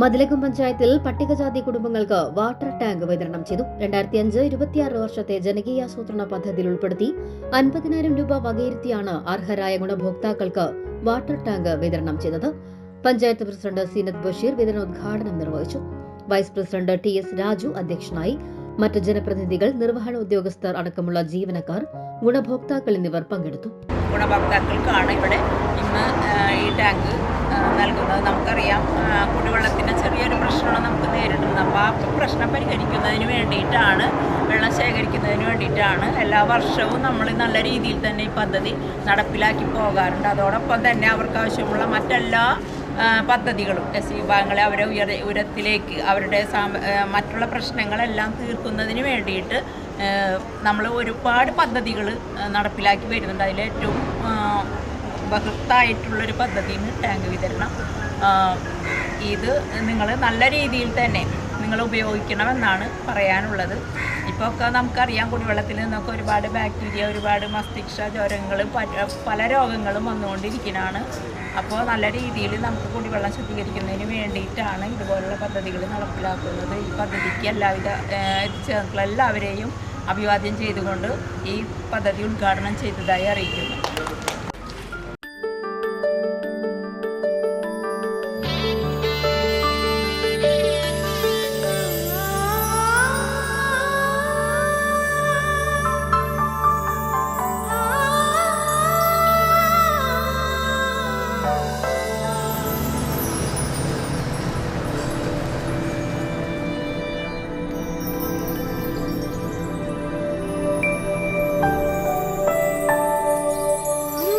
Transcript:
മതിലകം പഞ്ചായത്തിൽ പട്ടികജാതി കുടുംബങ്ങൾക്ക് വാട്ടർ ടാങ്ക് വിതരണം ചെയ്തു. രണ്ടായിരത്തി അഞ്ച് ഇരുപത്തിയാറ് വർഷത്തെ ജനകീയാസൂത്രണ പദ്ധതിയിൽ ഉൾപ്പെടുത്തി അൻപതിനായിരം രൂപ വകയിരുത്തിയാണ് അർഹരായ ഗുണഭോക്താക്കൾക്ക് വാട്ടർ ടാങ്ക് വിതരണം ചെയ്തത്. പഞ്ചായത്ത് പ്രസിഡന്റ് സീനത്ത് ബഷീർ വിതരണോദ്ഘാടനം നിർവഹിച്ചു. Vice president T S Raju അധ്യക്ഷനായി. മറ്റ് ജനപ്രതിനിധികൾ നിർവഹണ ഉദ്യോഗസ്ഥർ അടക്കമുള്ള ജീവനക്കാർ ഗുണഭോക്താക്കൾ എന്നിവർ പങ്കെടുത്തു. ഗുണഭോക്താക്കൾക്കാണ് ഇവിടെ ഇന്ന് ആ, ഈ ടാങ്ക് ആ, നൽകുന്നത് നമുക്കറിയാം. കുടിവെള്ളത്തിന്റെ ചെറിയൊരു പ്രശ്നമാണ് നമുക്ക് നേരിടുന്നത്. അപ്പോൾ ആ പ്രശ്നം പരിഹരിക്കുന്നതിന് വേണ്ടിയിട്ടാണ് വെള്ളം ശേഖരിക്കുന്നതിന് വേണ്ടിയിട്ടാണ് എല്ലാ വർഷവും നമ്മൾ നല്ല രീതിയിൽ തന്നെ ഈ പദ്ധതി നടപ്പിലാക്കി പോകാറുണ്ട്. അതോടൊപ്പം തന്നെ അവർക്ക് ആവശ്യമുള്ള മറ്റെല്ലാ പദ്ധതികളും എസ് വിഭാഗങ്ങളെ അവരെ ഉയര ഉയരത്തിലേക്ക് അവരുടെ മറ്റുള്ള പ്രശ്നങ്ങളെല്ലാം തീർക്കുന്നതിന് വേണ്ടിയിട്ട് നമ്മൾ ഒരുപാട് പദ്ധതികൾ നടപ്പിലാക്കി വരുന്നുണ്ട്. അതിലേറ്റവും ബൃഹത്തായിട്ടുള്ളൊരു പദ്ധതിയാണ് ടാങ്ക് വിതരണം. ഇത് നിങ്ങൾ നല്ല രീതിയിൽ തന്നെ നിങ്ങൾ ഉപയോഗിക്കണമെന്നാണ് പറയാനുള്ളത്. ഇപ്പോൾ ഒക്കെ നമുക്കറിയാം കുടിവെള്ളത്തിൽ നിന്നൊക്കെ ഒരുപാട് ബാക്ടീരിയ ഒരുപാട് മസ്തിഷ്ക ജ്വരങ്ങൾ പല- രോഗങ്ങളും വന്നുകൊണ്ടിരിക്കുന്നതാണ് അപ്പോൾ നല്ല രീതിയിൽ നമുക്ക് കുടിവെള്ളം ശുദ്ധീകരിക്കുന്നതിന് വേണ്ടിയിട്ടാണ് ഇതുപോലുള്ള പദ്ധതികൾ നടപ്പിലാക്കുന്നത്. ഈ പദ്ധതിക്ക് എല്ലാവിധ ഏഹ്, ചേർന്നുള്ള എല്ലാവരെയും അഭിവാദ്യം ചെയ്തുകൊണ്ട് ഈ പദ്ധതി ഉദ്ഘാടനം ചെയ്തതായി അറിയിക്കുന്നു.